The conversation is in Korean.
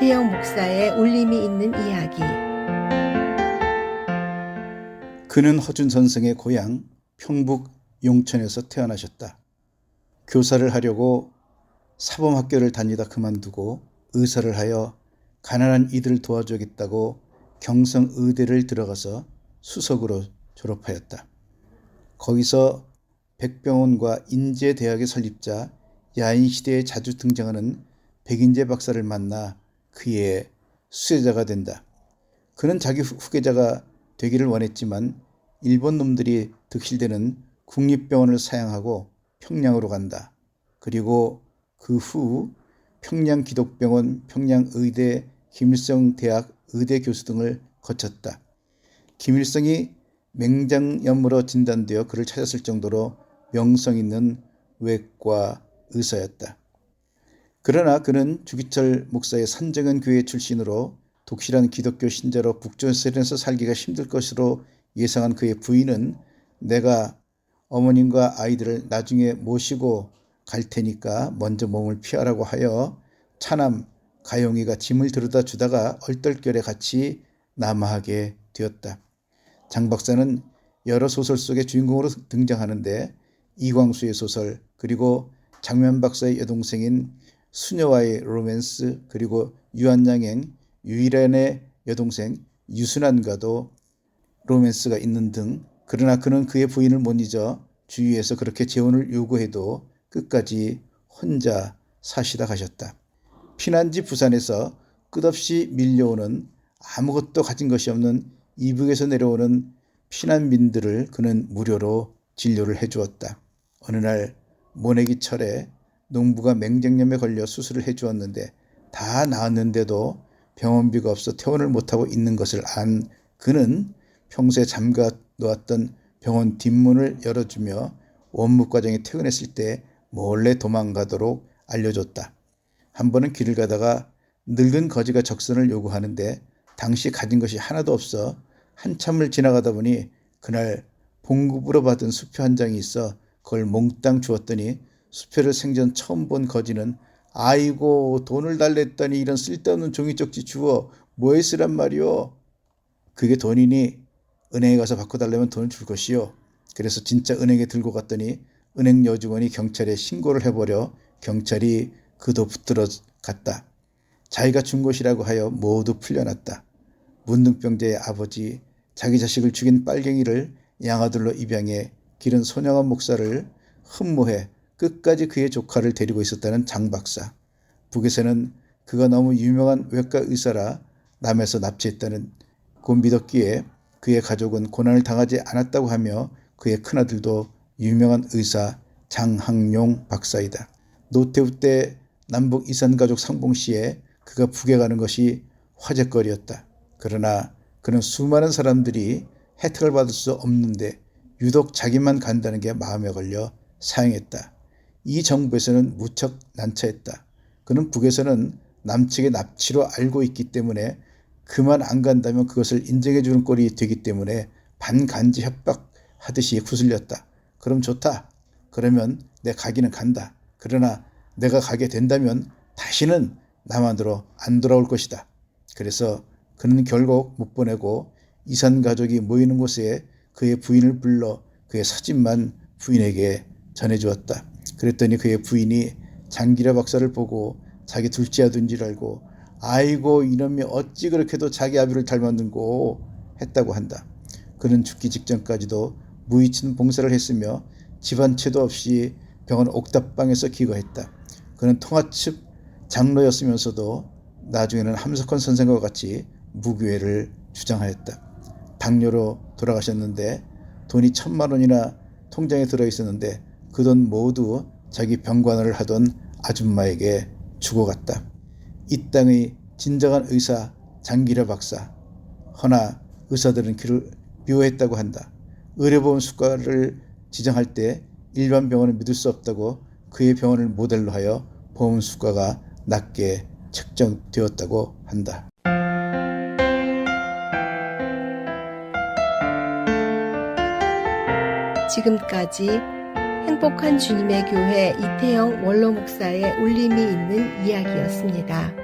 이태영 목사의 울림이 있는 이야기. 그는 허준 선생의 고향 평북 용천에서 태어나셨다. 교사를 하려고 사범학교를 다니다 그만두고 의사를 하여 가난한 이들을 도와주겠다고 경성의대를 들어가서 수석으로 졸업하였다. 거기서 백병원과 인제대학의 설립자 야인시대에 자주 등장하는 백인재 박사를 만나 그의 수혜자가 된다. 그는 자기 후- 후계자가 되기를 원했지만 일본 놈들이 득실되는 국립병원을 사양하고 평양으로 간다. 그리고 그 후 평양 기독병원, 평양 의대, 김일성 대학 의대 교수 등을 거쳤다. 김일성이 맹장염으로 진단되어 그를 찾았을 정도로 명성 있는 외과 의사였다. 그러나 그는 주기철 목사의 산정현 교회 출신으로 독실한 기독교 신자로 북조선에서 살기가 힘들 것으로 예상한 그의 부인은 내가 어머님과 아이들을 나중에 모시고 갈 테니까 먼저 몸을 피하라고 하여 차남 가용이가 짐을 들여다 주다가 얼떨결에 같이 남아하게 되었다. 장 박사는 여러 소설 속의 주인공으로 등장하는데 이광수의 소설 그리고 장면 박사의 여동생인 수녀와의 로맨스 그리고 유한양행 유일한의 여동생 유순환과도 로맨스가 있는 등 그러나 그는 그의 부인을 못 잊어 주위에서 그렇게 재혼을 요구해도 끝까지 혼자 사시다 가셨다. 피난지 부산에서 끝없이 밀려오는 아무것도 가진 것이 없는 이북에서 내려오는 피난민들을 그는 무료로 진료를 해주었다. 어느 날 모내기 철에 농부가 맹장염에 걸려 수술을 해주었는데 다 나았는데도 병원비가 없어 퇴원을 못하고 있는 것을 안 그는 평소에 잠가 놓았던 병원 뒷문을 열어주며 원무 과장이 퇴근했을 때 몰래 도망가도록 알려줬다. 한 번은 길을 가다가 늙은 거지가 적선을 요구하는데 당시 가진 것이 하나도 없어 한참을 지나가다 보니 그날 봉급으로 받은 수표 한 장이 있어 그걸 몽땅 주었더니 수표를 생전 처음 본 거지는 아이고 돈을 달랬더니 이런 쓸데없는 종이 쪽지 주어 뭐에 쓰란 말이오. 그게 돈이니 은행에 가서 바꿔달라면 돈을 줄 것이요. 그래서 진짜 은행에 들고 갔더니 은행 여직원이 경찰에 신고를 해버려 경찰이 그도 붙들어 갔다. 자기가 준 것이라고 하여 모두 풀려났다. 문둥병자의 아버지, 자기 자식을 죽인 빨갱이를 양아들로 입양해 기른 소녀한 목사를 흠모해 끝까지 그의 조카를 데리고 있었다는 장 박사. 북에서는 그가 너무 유명한 외과 의사라 남에서 납치했다는 고 믿었기에 그의 가족은 고난을 당하지 않았다고 하며 그의 큰아들도 유명한 의사 장항용 박사이다. 노태우 때 남북 이산가족 상봉 시에 그가 북에 가는 것이 화제거리였다. 그러나 그는 수많은 사람들이 혜택을 받을 수 없는데 유독 자기만 간다는 게 마음에 걸려 사용했다. 이 정부에서는 무척 난처했다. 그는 북에서는 남측의 납치로 알고 있기 때문에 그만 안 간다면 그것을 인정해 주는 꼴이 되기 때문에 반간지 협박하듯이 구슬렸다. 그럼 좋다. 그러면 내 가기는 간다. 그러나 내가 가게 된다면 다시는 남한으로 안 돌아올 것이다. 그래서 그는 결국 못 보내고 이산 가족이 모이는 곳에 그의 부인을 불러 그의 사진만 부인에게 전해주었다. 그랬더니 그의 부인이 장기라 박사를 보고 자기 둘째 아들인 줄 알고 아이고 이놈이 어찌 그렇게도 자기 아비를 닮았는고 했다고 한다. 그는 죽기 직전까지도 무이친 봉사를 했으며 집안 채도 없이 병원 옥탑방에서 기거했다. 그는 통화측 장로였으면서도 나중에는 함석헌 선생과 같이 무교회를 주장하였다. 당뇨로 돌아가셨는데 돈이 천만 원이나 통장에 들어 있었는데 그돈 모두 자기 병관을 하던 아줌마에게 주고 갔다. 이 땅의 진정한 의사 장기려 박사. 허나 의사들은 그를 미워했다고 한다. 의료보험 수가를 지정할 때 일반 병원을 믿을 수 없다고 그의 병원을 모델로 하여 보험 수가가 낮게 책정되었다고 한다. 지금까지 행복한 주님의 교회 이태영 원로 목사의 울림이 있는 이야기였습니다.